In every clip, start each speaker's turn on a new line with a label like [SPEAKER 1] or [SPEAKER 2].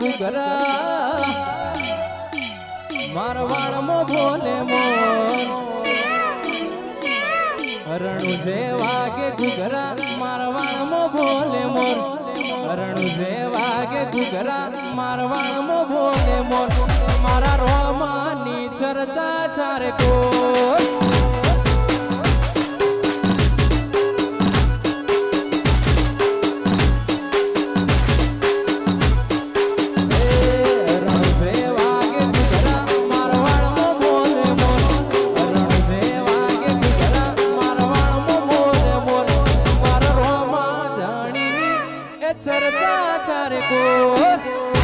[SPEAKER 1] ઘુઘરા મારવાડમો બોલે મો હરણું જે વાગે ઘુઘરા મારવાડમો બોલે મોર. હરણું જે વાગે ઘુઘરા મારવાડમો બોલે મોર. મારા રોમાની ચર્ચા ચાર કોર. ચર્ચા ચારે કો ઓરે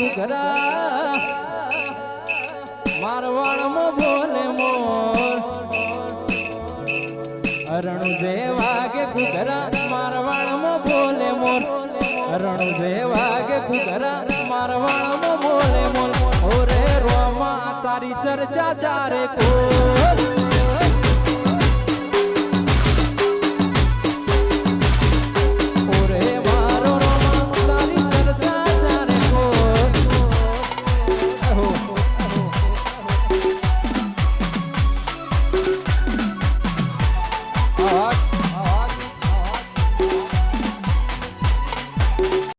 [SPEAKER 1] વાગે ઘુઘરા મારવાડમાં બોલે મોર. રણુ જે વાગે ઘુઘરા મારવાડમાં બોલે મોર. રણુ જે વાગે ઘુઘરા મારવાડમાં બોલે મોર. ઓરે રોમા તારી ચર્ચા ચારે કો